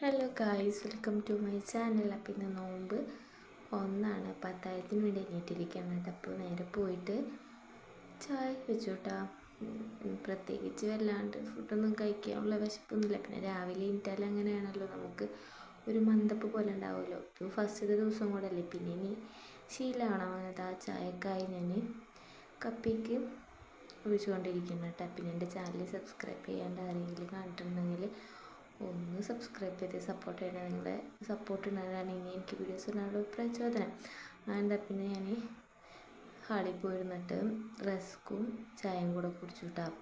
Hello guys welcome to my channel അപ്പം ഇന്ന് നോമ്പ് ഒന്നാണ്. പത്തായത്തിന് വേണ്ടി എണീറ്റിരിക്കുകയാണ് അപ്പോൾ നേരെ പോയിട്ട് ചായ വെച്ചു കേട്ടോ പ്രത്യേകിച്ച് വല്ലാണ്ട് ഫുഡൊന്നും കഴിക്കാനുള്ള വിശപ്പൊന്നുമില്ല. പിന്നെ രാവിലെ എണീറ്റാൽ അങ്ങനെയാണല്ലോ. നമുക്ക് ഒരു മന്തപ്പ് പോലെ ഉണ്ടാവുമല്ലോ. ഇപ്പോൾ ഫസ്റ്റത്തെ ദിവസം കൂടെ അല്ലേ പിന്നെ ഇനി ശീലമാണോ അങ്ങനത്തെ ആ ചായക്കായി ഞാൻ കപ്പിക്ക് ഒഴിച്ചുകൊണ്ടിരിക്കുന്നു കേട്ടോ. പിന്നെ എന്റെ ചാനൽ സബ്സ്ക്രൈബ് ചെയ്യാണ്ട് ആരെങ്കിലും കണ്ടിട്ടുണ്ടെങ്കിൽ ഒന്ന് സബ്സ്ക്രൈബ് ചെയ്ത് സപ്പോർട്ട് ചെയ്യണം നിങ്ങളെ. സപ്പോർട്ട് ഉണ്ടാകാനാണ് ഇനി എനിക്ക് വീഡിയോസ് ഇടാനുള്ള പ്രചോദനം. എന്താ പിന്നെ ഞാൻ ഹാളിൽ പോയിരുന്നിട്ട് റസ്ക്കും ചായയും കൂടെ കുടിച്ചു കിട്ടാം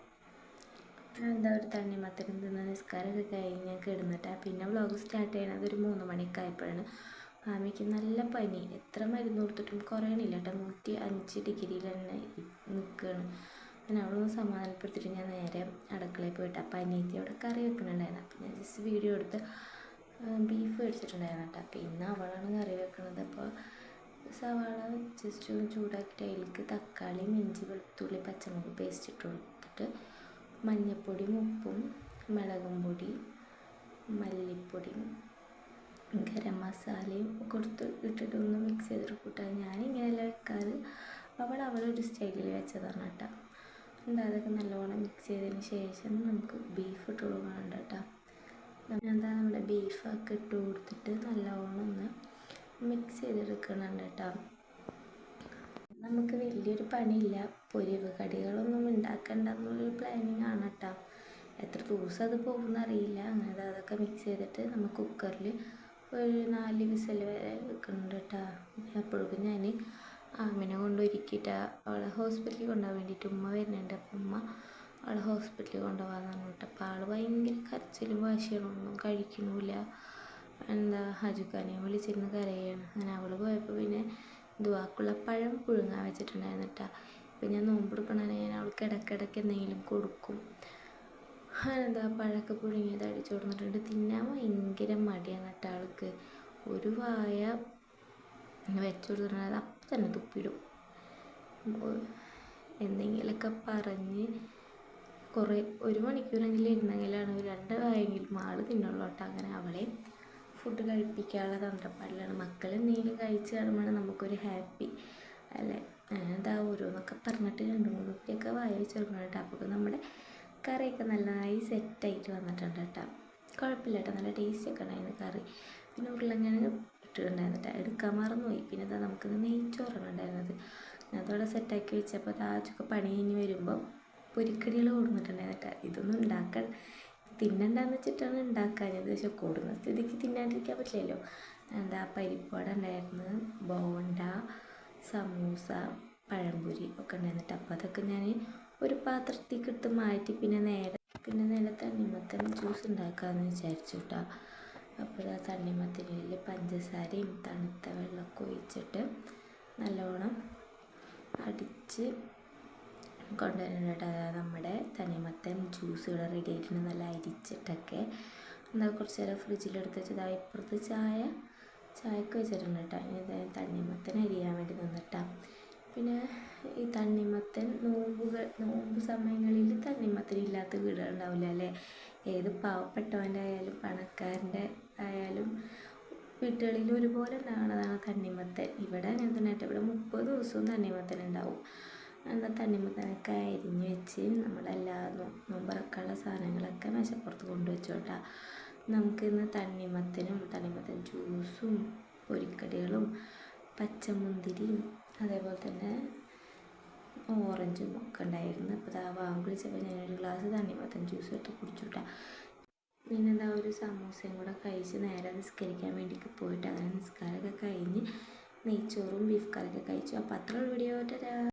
എന്താ ഒരു തണ്ണി തണ്ണിമത്തനും തിന്ന നിസ്കാരമൊക്കെ കഴിഞ്ഞ് കിടന്നിട്ടാണ് പിന്നെ വ്ളോഗ് സ്റ്റാർട്ട് ചെയ്യണത് ഒരു മൂന്ന് മണിയൊക്കെ ആയപ്പോഴാണ്. മാമിക്ക് നല്ല പനി. എത്ര മരുന്ന് കൊടുത്തിട്ടും കുറയണില്ല കേട്ടോ. നൂറ്റി അഞ്ച് ഡിഗ്രിയിൽ തന്നെ നിൽക്കുകയാണ് അങ്ങനെ അവളൊന്ന് സമാധാനപ്പെടുത്തിയിട്ട് ഞാൻ നേരെ അടുക്കളയിൽ പോയിട്ട് അപ്പം അനിയത്തി അവിടെ കറി വെക്കുന്നുണ്ടായിരുന്നു അപ്പം ഞാൻ ജസ്റ്റ് വീഡിയോ എടുത്ത് ബീഫ് മേടിച്ചിട്ടുണ്ടായിരുന്നു കേട്ടോ. അപ്പം ഇന്ന് അവളാണ് കറി വെക്കുന്നത് അപ്പോൾ സവാള ജസ്റ്റ് ഒന്ന് ചൂടാക്കിയിട്ട് അതിലേക്ക് തക്കാളി ഇഞ്ചി വെളുത്തുള്ളി പച്ചമുളക് പേസ്റ്റ് ഇട്ട് കൊടുത്തിട്ട് മഞ്ഞൾപ്പൊടിയും ഉപ്പും മുളകും പൊടി മല്ലിപ്പൊടിയും ഗരം മസാലയും കൊടുത്ത് ഇട്ടിട്ട് ഒന്ന് മിക്സ് ചെയ്തിട്ട് കൂട്ടാൻ. ഞാനിങ്ങനെയല്ല വെക്കാറ്. അവൾ അവളൊരു സ്റ്റൈലിൽ വെച്ചതാണ് കേട്ടോ. എന്താ അതൊക്കെ നല്ലോണം മിക്സ് ചെയ്തതിന് ശേഷം നമുക്ക് ബീഫ് ഇട്ട് കൊടുക്കുന്നുണ്ട് കേട്ടോ. എന്താ നമ്മുടെ ബീഫൊക്കെ ഇട്ട് കൊടുത്തിട്ട് നല്ലോണം ഒന്ന് മിക്സ് ചെയ്തെടുക്കുന്നുണ്ട് കേട്ടോ. നമുക്ക് വലിയൊരു പണിയില്ല. പൊരിവ് കടികളൊന്നും ഉണ്ടാക്കേണ്ടെന്നുള്ളൊരു പ്ലാനിങ് ആണ് കേട്ടോ. എത്ര ദിവസം അത് പോകുമെന്ന് അറിയില്ല. അങ്ങനെ അതൊക്കെ മിക്സ് ചെയ്തിട്ട് നമ്മൾ കുക്കറിൽ ഒരു നാല് വിസൽ വരെ വെക്കുന്നുണ്ട് കേട്ടോ. അപ്പോഴേക്കും ഞാൻ ആമിനെ കൊണ്ടൊരുക്കിയിട്ട് അവളെ ഹോസ്പിറ്റലിൽ കൊണ്ടുപോകാൻ വേണ്ടിയിട്ട് ഉമ്മ വരുന്നുണ്ട്. അപ്പം ഉമ്മ അവളെ ഹോസ്പിറ്റലിൽ കൊണ്ടുപോകാൻ പറഞ്ഞിട്ട് അപ്പോൾ ആൾ ഭയങ്കര കരച്ചിലും വാശികളും ഒന്നും കഴിക്കണില്ല എന്താ ഹജുക്കാനെ വിളിച്ചിരുന്ന് കരയാണ്. അങ്ങനെ അവൾ പോയപ്പോൾ പിന്നെ ദുവാക്കുള്ള പഴം പുഴുങ്ങാൻ വെച്ചിട്ടുണ്ടായിരുന്നു കേട്ടോ. ഇപ്പം ഞാൻ നോമ്പെടുക്കണേ ഞാൻ അവൾക്ക് ഇടയ്ക്കിടയ്ക്ക് എന്തെങ്കിലും കൊടുക്കും. എന്താ പഴമൊക്കെ പുഴുങ്ങിയത് അടിച്ചു കൊടുത്തിട്ടുണ്ട്. തിന്നാൻ ഭയങ്കര മടിയാണ് കേട്ടോ ആൾക്ക്. ഒരു വായ വെച്ചു കൊടുത്തിട്ടുണ്ടെങ്കിൽ അപ്പം തന്നെ തുപ്പിടും. എന്തെങ്കിലുമൊക്കെ പറഞ്ഞ് കുറേ ഒരു മണിക്കൂറെങ്കിലും ഇരുന്നെങ്കിലാണ് ഒരു രണ്ട് വായെങ്കിലും ആൾ തിന്നുള്ളൂ കേട്ടോ അങ്ങനെ. അവളെ ഫുഡ് കഴിപ്പിക്കാനുള്ള തന്ത്രപ്പാടിലാണ്. മക്കൾ എന്തെങ്കിലും കഴിച്ച് കാണുമ്പോൾ നമുക്കൊരു ഹാപ്പി അല്ലേ? എന്താ ഓരോന്നൊക്കെ പറഞ്ഞിട്ട് രണ്ട് മൂന്ന് കുട്ടിയൊക്കെ വായ വെച്ചെടുക്കണം കേട്ടോ. അപ്പോൾ നമ്മുടെ കറിയൊക്കെ നന്നായി സെറ്റായിട്ട് വന്നിട്ടുണ്ട് കേട്ടോ. കുഴപ്പമില്ല കേട്ടോ. നല്ല ടേസ്റ്റൊക്കെ ഉണ്ടായിരുന്നു കറി. പിന്നെ ഉരുളക്കിഴങ്ങ് ഇട്ടിട്ടുണ്ടായിരുന്നിട്ട് എടുക്കാൻ മറന്നുപോയി. പിന്നെ ഇതാ നമുക്കിത് നെയ്ച്ചോറാണ് ഉണ്ടായിരുന്നത്. അതോടെ സെറ്റാക്കി വെച്ചപ്പോൾ താച്ചൊക്കെ പണി കഴിഞ്ഞ് വരുമ്പോൾ പൊരിക്കടികൾ കൊടുത്തിട്ടുണ്ടായിരുന്നിട്ട് ഇതൊന്നും ഉണ്ടാക്കാൻ തിന്നണ്ടെന്ന് വെച്ചിട്ടാണ് ഉണ്ടാക്കാഞ്ഞത്. പക്ഷെ കൂടുന്ന സ്ഥിതിക്ക് തിന്നാണ്ടിരിക്കാൻ പറ്റില്ലല്ലോ. എന്താ പരിപ്പുവട ഉണ്ടായിരുന്നു ബോണ്ട സമൂസ പഴംപൊരി ഒക്കെ ഉണ്ടായിരുന്നിട്ട്. അപ്പോൾ അതൊക്കെ ഞാൻ ഒരു പാത്രത്തേക്ക് എടുത്ത് മാറ്റി പിന്നെ നേരെ പിന്നെ നേരെ തണ്ണിമത്തൻ ജ്യൂസ് ഉണ്ടാക്കാമെന്ന് വിചാരിച്ചു കേട്ടോ അപ്പോൾ ആ തണ്ണിമത്തനിൽ പഞ്ചസാരയും തണുത്ത വെള്ളമൊക്കെ ഒഴിച്ചിട്ട് നല്ലോണം അടിച്ച് കൊണ്ടുവരുന്നുണ്ട് അതായത് നമ്മുടെ തനിമത്തൻ ജ്യൂസുകൾ റെഡി ആയിട്ടുണ്ട്. നല്ല അരിച്ചിട്ടൊക്കെ എന്നാൽ കുറച്ച് നേരം ഫ്രിഡ്ജിലെടുത്ത് വെച്ചത് ഇപ്പുറത്ത് ചായ ചായക്ക് വെച്ചിട്ടുണ്ട് കേട്ടോ. ഇനി തണ്ണിമത്തൻ അരിയാൻ വേണ്ടി നിന്നിട്ടാണ് പിന്നെ ഈ തണ്ണിമത്തൻ നോമ്പുകൾ നോമ്പ് സമയങ്ങളിൽ തണ്ണിമത്തൻ ഇല്ലാത്ത വീടുകളുണ്ടാവില്ല അല്ലേ? ഏത് പാവപ്പെട്ടവന്റെ ആയാലും പണക്കാരന്റെ ആയാലും വീട്ടുകളിൽ ഒരുപോലെ ഉണ്ടാകുന്നതാണ് തണ്ണിമത്തൻ. ഇവിടെ അങ്ങനെ തന്നെ കേട്ടോ. ഇവിടെ മുപ്പത് ദിവസവും തണ്ണിമത്തൻ ഉണ്ടാവും. എന്നാൽ തണ്ണിമത്തനൊക്കെ അരിഞ്ഞ് വെച്ച് നമ്മളെല്ലാ നോമ്പറക്കാനുള്ള സാധനങ്ങളൊക്കെ മേശപ്പുറത്ത് കൊണ്ടുവച്ചു കേട്ടോ നമുക്കിന്ന് തണ്ണിമത്തനും തണ്ണിമത്തൻ ജ്യൂസും പൊരിക്കടികളും പച്ചമുന്തിരിയും അതേപോലെ തന്നെ ഓറഞ്ചും ഒക്കെ ഉണ്ടായിരുന്നു. അപ്പോൾ ആ വാങ്ങി വിളിച്ചപ്പോൾ ഞാനൊരു ഗ്ലാസ് തണ്ണിമത്തൻ ജ്യൂസ് എടുത്ത് കുടിച്ചു കേട്ടോ പിന്നെ എന്താ ഒരു സമൂസയും കൂടെ കഴിച്ച് നേരെ നിസ്കരിക്കാൻ വേണ്ടിയിട്ട് പോയിട്ട് അങ്ങനെ നിസ്കാരമൊക്കെ കഴിഞ്ഞ് നെയ്ച്ചോറും ബീഫ് കറിയൊക്കെ കഴിച്ചു. അപ്പോൾ അത്രയുള്ള വീഡിയോ